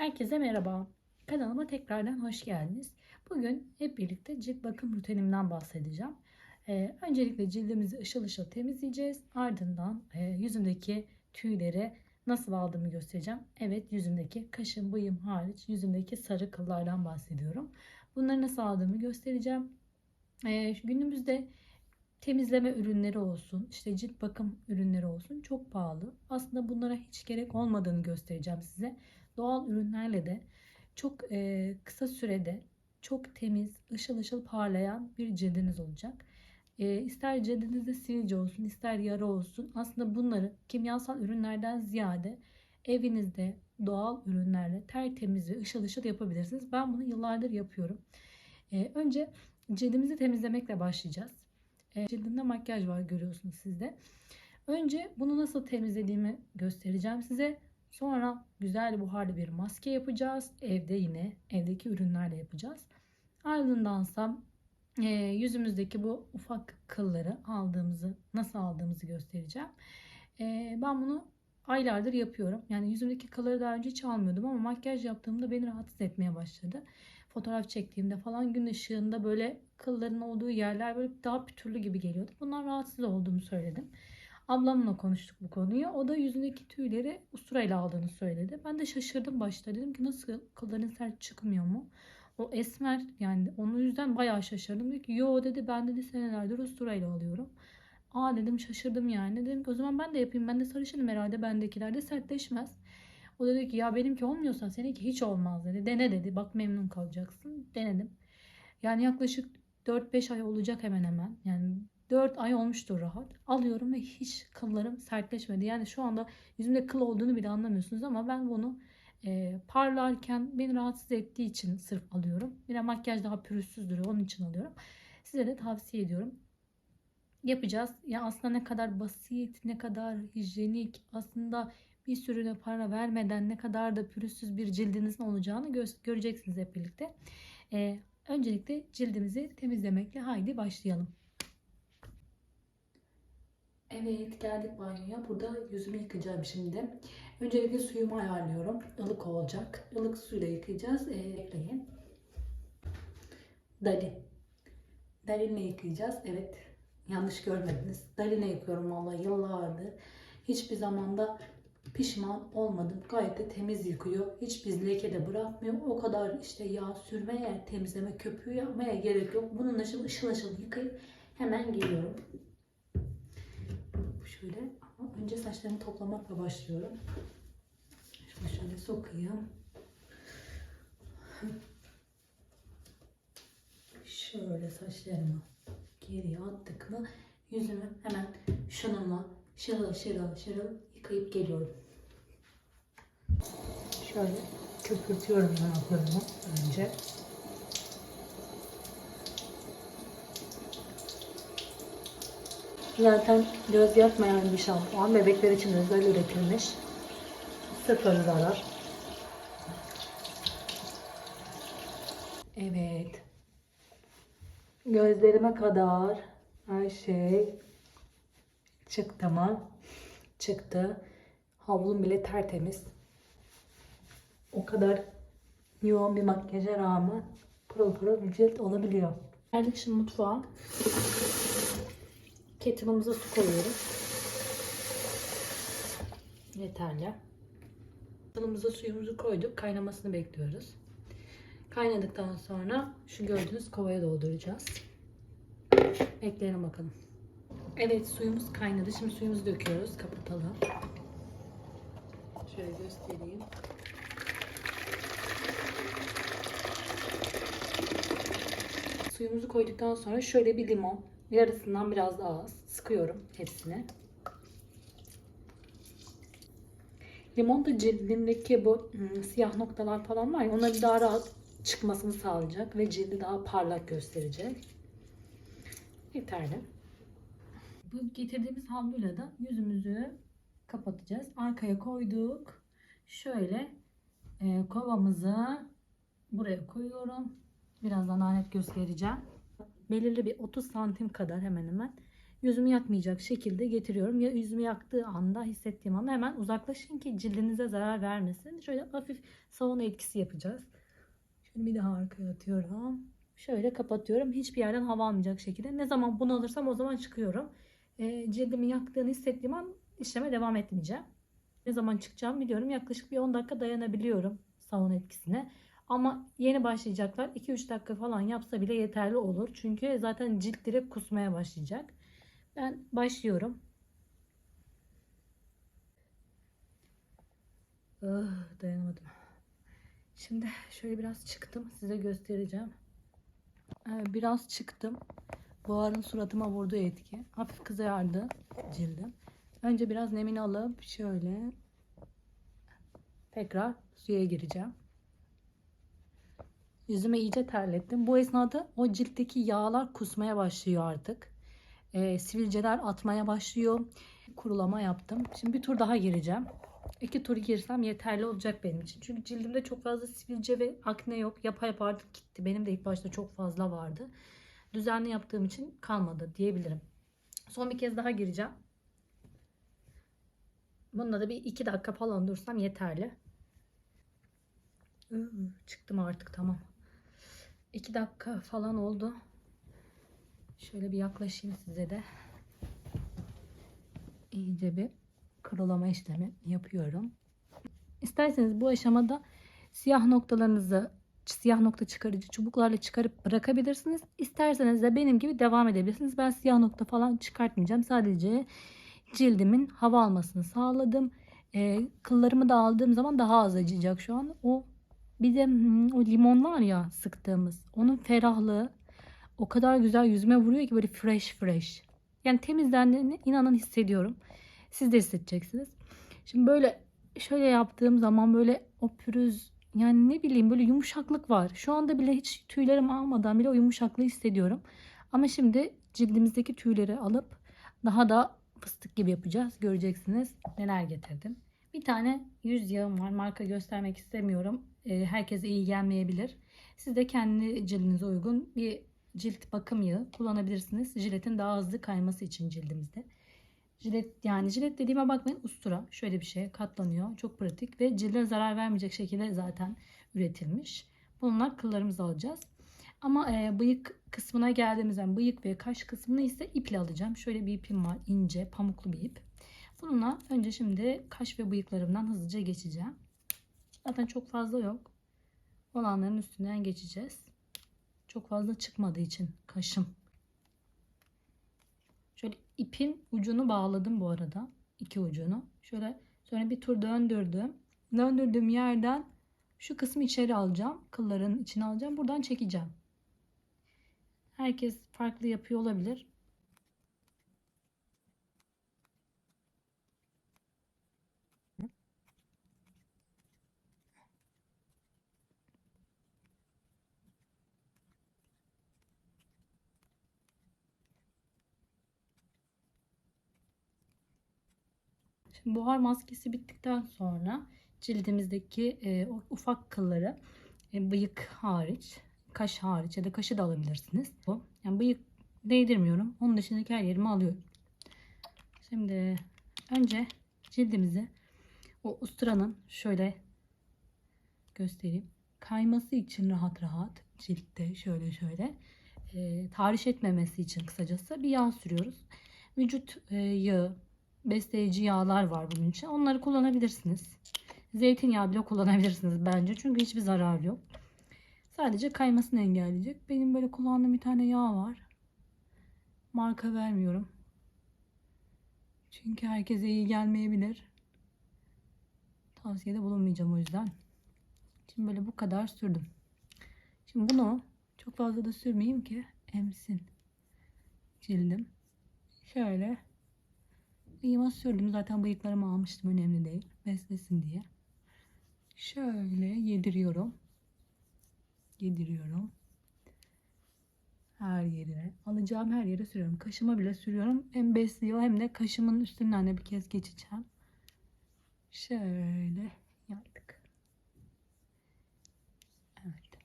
Herkese merhaba. Kanalıma tekrardan hoş geldiniz. Bugün hep birlikte cilt bakım rutinimden bahsedeceğim. Ee, öncelikle cildimizi ışıl ışıl temizleyeceğiz. Ardından e, yüzümdeki tüyleri nasıl aldığımı göstereceğim. Evet yüzümdeki kaşım, bıyım hariç yüzümdeki sarı kıllardan bahsediyorum. Bunları nasıl aldığımı göstereceğim. Ee, günümüzde temizleme ürünleri olsun, işte cilt bakım ürünleri olsun çok pahalı. Aslında bunlara hiç gerek olmadığını göstereceğim size doğal ürünlerle de çok e, kısa sürede çok temiz, ışıl ışıl parlayan bir cildiniz olacak. E, ister cildinizde sivilce olsun, ister yara olsun. Aslında bunları kimyasal ürünlerden ziyade evinizde doğal ürünlerle tertemiz ve ışıl ışıl yapabilirsiniz. Ben bunu yıllardır yapıyorum. E, önce cildimizi temizlemekle başlayacağız. E, cildimde makyaj var görüyorsunuz sizde. Önce bunu nasıl temizlediğimi göstereceğim size. Sonra güzel buharlı bir maske yapacağız. Evde yine evdeki ürünlerle yapacağız. Ardındansa e, yüzümüzdeki bu ufak kılları aldığımızı nasıl aldığımızı göstereceğim. E, ben bunu aylardır yapıyorum. Yani yüzümdeki kılları daha önce hiç almıyordum ama makyaj yaptığımda beni rahatsız etmeye başladı. Fotoğraf çektiğimde falan gün ışığında böyle kılların olduğu yerler böyle daha pütürlü gibi geliyordu. Bundan rahatsız olduğumu söyledim. Ablamla konuştuk bu konuyu. O da yüzündeki tüyleri usturayla aldığını söyledi. Ben de şaşırdım başta. Dedim ki nasıl kılların sert çıkmıyor mu? O esmer yani onun yüzden bayağı şaşırdım. Dedi ki yo dedi ben dedi senelerdir usturayla alıyorum. Aa dedim şaşırdım yani. Dedim ki o zaman ben de yapayım. Ben de sarışınım herhalde bendekiler de sertleşmez. O dedi ki ya benimki olmuyorsa seninki hiç olmaz dedi. Dene dedi. Bak memnun kalacaksın. Denedim. Yani yaklaşık 4-5 ay olacak hemen hemen. Yani 4 ay olmuştur rahat. Alıyorum ve hiç kıllarım sertleşmedi. Yani şu anda yüzümde kıl olduğunu bile anlamıyorsunuz ama ben bunu e, parlarken beni rahatsız ettiği için sırf alıyorum. Bir de makyaj daha pürüzsüz duruyor. Onun için alıyorum. Size de tavsiye ediyorum. Yapacağız. Ya aslında ne kadar basit, ne kadar hijyenik, aslında bir sürüne para vermeden ne kadar da pürüzsüz bir cildinizin olacağını gö- göreceksiniz hep birlikte. E, öncelikle cildimizi temizlemekle haydi başlayalım. Evet geldik banyoya. Burada yüzümü yıkayacağım şimdi. Öncelikle suyumu ayarlıyorum. Ilık olacak. Ilık suyla yıkayacağız. Ee, bekleyin. Dali. Dalinle yıkayacağız. Evet. Yanlış görmediniz. Dalinle yıkıyorum vallahi yıllardır. Hiçbir zamanda pişman olmadım. Gayet de temiz yıkıyor. Hiçbir leke de bırakmıyor. O kadar işte yağ sürmeye, temizleme, köpüğü yapmaya gerek yok. Bununla ışıl ışıl, ışıl yıkayıp hemen geliyorum. Şöyle ama önce saçlarımı toplamakla başlıyorum. Şunu şöyle sokayım. Şöyle saçlarımı geriye attık mı yüzümü hemen şununla şırıl şırıl şırıl yıkayıp geliyorum. Şöyle köpürtüyorum yanaklarımı önce. Zaten göz yapmayan bir şampuan bebekler için özel üretilmiş. Sıfır zarar. Evet. Gözlerime kadar her şey çıktı mı? Çıktı. Havlum bile tertemiz. O kadar yoğun bir makyaja rağmen pırıl pırıl bir cilt olabiliyor. Geldik şimdi mutfağa. Kettle'ımıza su koyuyoruz. Yeterli. Kettle'ımıza suyumuzu koyduk. Kaynamasını bekliyoruz. Kaynadıktan sonra şu gördüğünüz kovaya dolduracağız. Bekleyelim bakalım. Evet suyumuz kaynadı. Şimdi suyumuzu döküyoruz. Kapatalım. Şöyle göstereyim. Suyumuzu koyduktan sonra şöyle bir limon yarısından biraz daha sıkıyorum hepsini. Limon da cildindeki bu ım, siyah noktalar falan var ya onları daha rahat çıkmasını sağlayacak ve cildi daha parlak gösterecek. Yeterli. Bu getirdiğimiz havluyla da yüzümüzü kapatacağız. Arkaya koyduk. Şöyle e, kovamızı buraya koyuyorum. Birazdan daha net göstereceğim. Belirli bir 30 santim kadar hemen hemen yüzümü yakmayacak şekilde getiriyorum. Ya yüzümü yaktığı anda hissettiğim anda hemen uzaklaşın ki cildinize zarar vermesin. Şöyle hafif sauna etkisi yapacağız. Şöyle bir daha arkaya atıyorum. Şöyle kapatıyorum. Hiçbir yerden hava almayacak şekilde. Ne zaman bunu alırsam o zaman çıkıyorum. E, cildimi yaktığını hissettiğim an işleme devam etmeyeceğim. Ne zaman çıkacağım biliyorum. Yaklaşık bir 10 dakika dayanabiliyorum sauna etkisine. Ama yeni başlayacaklar 2-3 dakika falan yapsa bile yeterli olur. Çünkü zaten cilt direkt kusmaya başlayacak. Ben başlıyorum. Ah, dayanamadım. Şimdi şöyle biraz çıktım. Size göstereceğim. Ee, Biraz çıktım. Buharın suratıma vurduğu etki. Hafif kızardı cildim. Önce biraz nemini alıp şöyle tekrar suya gireceğim. Yüzüme iyice terlettim. Bu esnada o ciltteki yağlar kusmaya başlıyor artık. Ee, sivilceler atmaya başlıyor. Kurulama yaptım. Şimdi bir tur daha gireceğim. İki tur girsem yeterli olacak benim için. Çünkü cildimde çok fazla sivilce ve akne yok. Yapa yapa artık gitti. Benim de ilk başta çok fazla vardı. Düzenli yaptığım için kalmadı diyebilirim. Son bir kez daha gireceğim. Bunda da bir iki dakika falan dursam yeterli. Çıktım artık tamam. 2 dakika falan oldu. Şöyle bir yaklaşayım size de. İyice bir kurulama işlemi yapıyorum. İsterseniz bu aşamada siyah noktalarınızı siyah nokta çıkarıcı çubuklarla çıkarıp bırakabilirsiniz. İsterseniz de benim gibi devam edebilirsiniz. Ben siyah nokta falan çıkartmayacağım. Sadece cildimin hava almasını sağladım. Ee, kıllarımı da aldığım zaman daha az acıyacak şu an. O bir de o limon var ya sıktığımız. Onun ferahlığı o kadar güzel yüzüme vuruyor ki böyle fresh fresh. Yani temizlendiğini inanın hissediyorum. Siz de hissedeceksiniz. Şimdi böyle şöyle yaptığım zaman böyle o pürüz yani ne bileyim böyle yumuşaklık var. Şu anda bile hiç tüylerim almadan bile o yumuşaklığı hissediyorum. Ama şimdi cildimizdeki tüyleri alıp daha da fıstık gibi yapacağız. Göreceksiniz neler getirdim. Bir tane yüz yağım var. Marka göstermek istemiyorum. Ee, herkese iyi gelmeyebilir. Siz de kendi cildinize uygun bir cilt bakım yağı kullanabilirsiniz. Jiletin daha hızlı kayması için cildimizde. Jilet yani jilet dediğime bakmayın ustura. Şöyle bir şey katlanıyor. Çok pratik ve cilde zarar vermeyecek şekilde zaten üretilmiş. Bunlar kıllarımızı alacağız. Ama e, bıyık kısmına geldiğimizde bıyık ve kaş kısmını ise iple alacağım. Şöyle bir ipim var. ince pamuklu bir ip. Bununla önce şimdi kaş ve bıyıklarımdan hızlıca geçeceğim. Zaten çok fazla yok. Olanların üstünden geçeceğiz. Çok fazla çıkmadığı için kaşım. Şöyle ipin ucunu bağladım bu arada. iki ucunu. Şöyle sonra bir tur döndürdüm. Döndürdüğüm yerden şu kısmı içeri alacağım. Kılların içine alacağım. Buradan çekeceğim. Herkes farklı yapıyor olabilir. Şimdi buhar maskesi bittikten sonra cildimizdeki e, ufak kılları e, bıyık hariç, kaş hariç ya da kaşı da alabilirsiniz. Bu. Yani bıyık değdirmiyorum. Onun dışındaki her yerimi alıyorum. Şimdi önce cildimizi o usturanın şöyle göstereyim. Kayması için rahat rahat ciltte şöyle şöyle e, tahriş etmemesi için kısacası bir yağ sürüyoruz. Vücut e, yağı, besleyici yağlar var bunun için. Onları kullanabilirsiniz. Zeytinyağı bile kullanabilirsiniz bence. Çünkü hiçbir zararı yok. Sadece kaymasını engelleyecek. Benim böyle kullandığım bir tane yağ var. Marka vermiyorum. Çünkü herkese iyi gelmeyebilir. Tavsiyede bulunmayacağım o yüzden. Şimdi böyle bu kadar sürdüm. Şimdi bunu çok fazla da sürmeyeyim ki emsin cildim. Şöyle Bıyığıma sürdüm. Zaten bıyıklarımı almıştım. Önemli değil. Beslesin diye. Şöyle yediriyorum. Yediriyorum. Her yerine. Alacağım her yere sürüyorum. Kaşıma bile sürüyorum. Hem besliyor hem de kaşımın üstünden de bir kez geçeceğim. Şöyle yaydık. Evet.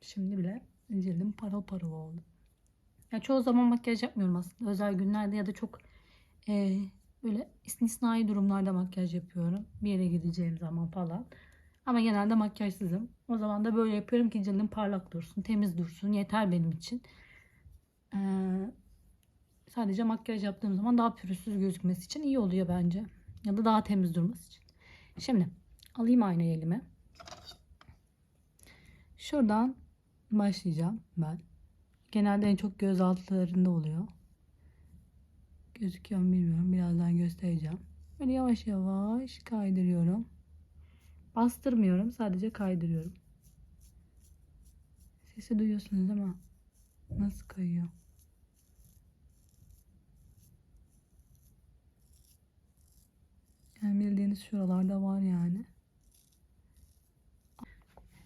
Şimdi bile cildim parıl parıl oldu. Ya çoğu zaman makyaj yapmıyorum aslında. Özel günlerde ya da çok e, böyle istisnai durumlarda makyaj yapıyorum. Bir yere gideceğim zaman falan. Ama genelde makyajsızım. O zaman da böyle yapıyorum ki cildim parlak dursun, temiz dursun. Yeter benim için. Ee, sadece makyaj yaptığım zaman daha pürüzsüz gözükmesi için iyi oluyor bence. Ya da daha temiz durması için. Şimdi alayım aynayı elime. Şuradan başlayacağım ben. Genelde en çok göz altlarında oluyor. Gözüküyor mu bilmiyorum. Birazdan göstereceğim. Böyle yavaş yavaş kaydırıyorum. Bastırmıyorum. Sadece kaydırıyorum. Sesi duyuyorsunuz değil mi? Nasıl kayıyor? Yani bildiğiniz şuralarda var yani.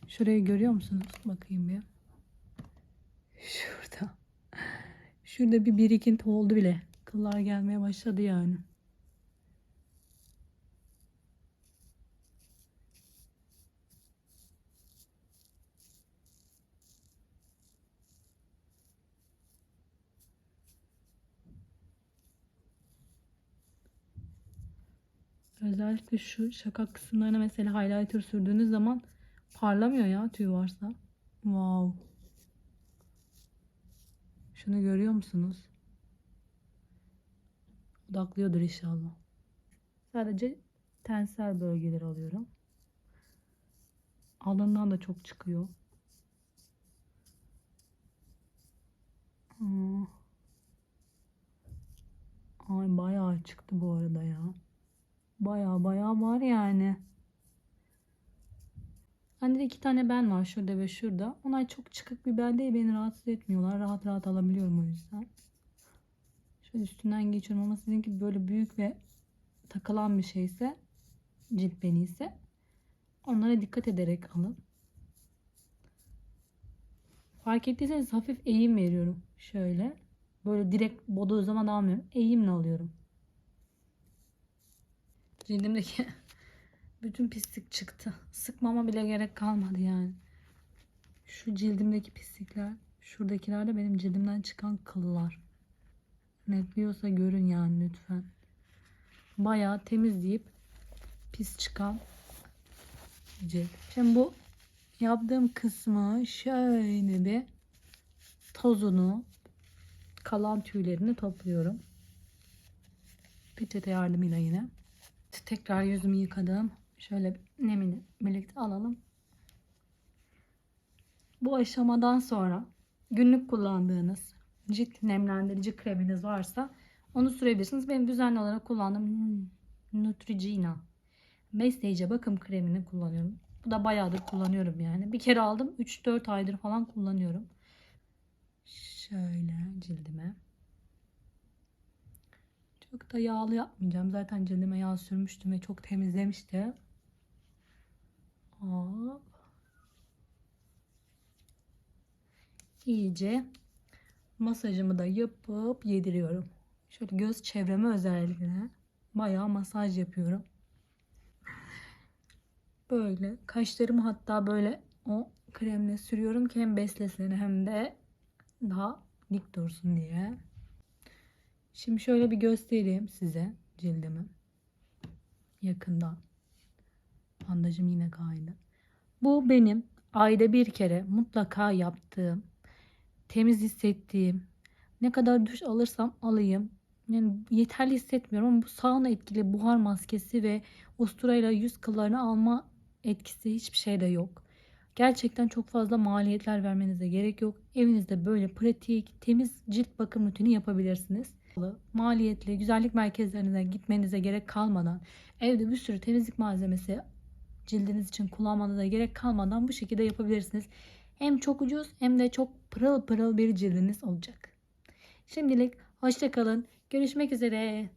Şurayı görüyor musunuz? Bakayım bir. Şurada. Şurada bir birikinti oldu bile. Kıllar gelmeye başladı yani. Özellikle şu şakak kısımlarına mesela highlighter sürdüğünüz zaman parlamıyor ya tüy varsa. Wow. Şunu görüyor musunuz? Odaklıyordur inşallah. Sadece tensel bölgeleri alıyorum. Alından da çok çıkıyor. Ay bayağı çıktı bu arada ya. Bayağı bayağı var yani. Bende de iki tane ben var şurada ve şurada. Onlar çok çıkık bir bel değil. Beni rahatsız etmiyorlar. Rahat rahat alabiliyorum o yüzden. Şöyle üstünden geçiyorum ama sizinki böyle büyük ve takılan bir şeyse cilt beni ise onlara dikkat ederek alın. Fark ettiyseniz hafif eğim veriyorum. Şöyle. Böyle direkt boduğu zaman almıyorum. Eğimle alıyorum. Cildimdeki bütün pislik çıktı. Sıkmama bile gerek kalmadı yani. Şu cildimdeki pislikler, şuradakiler de benim cildimden çıkan kıllar. Netliyorsa görün yani lütfen. Bayağı temizleyip pis çıkan cilt. Şimdi bu yaptığım kısmı şöyle bir tozunu, kalan tüylerini topluyorum. Peçete yardımıyla yine. Tekrar yüzümü yıkadım. Şöyle nemini birlikte alalım. Bu aşamadan sonra günlük kullandığınız cilt nemlendirici kreminiz varsa onu sürebilirsiniz. Benim düzenli olarak kullandığım Neutrogena Besleyici bakım kremini kullanıyorum. Bu da bayağıdır kullanıyorum yani. Bir kere aldım. 3-4 aydır falan kullanıyorum. Şöyle cildime. Çok da yağlı yapmayacağım. Zaten cildime yağ sürmüştüm ve çok temizlemişti. Hop. İyice masajımı da yapıp yediriyorum. Şöyle göz çevreme özellikle bayağı masaj yapıyorum. Böyle kaşlarımı hatta böyle o kremle sürüyorum ki hem beslesin hem de daha dik dursun diye. Şimdi şöyle bir göstereyim size cildimi. Yakından. Bandajım yine kaydı. Bu benim ayda bir kere mutlaka yaptığım, temiz hissettiğim, ne kadar duş alırsam alayım. Yani yeterli hissetmiyorum ama bu sauna etkili buhar maskesi ve usturayla yüz kıllarını alma etkisi hiçbir şeyde yok. Gerçekten çok fazla maliyetler vermenize gerek yok. Evinizde böyle pratik, temiz cilt bakım rutini yapabilirsiniz. Maliyetli, güzellik merkezlerine gitmenize gerek kalmadan, evde bir sürü temizlik malzemesi cildiniz için kullanmanıza gerek kalmadan bu şekilde yapabilirsiniz. Hem çok ucuz hem de çok pırıl pırıl bir cildiniz olacak. Şimdilik hoşçakalın. Görüşmek üzere.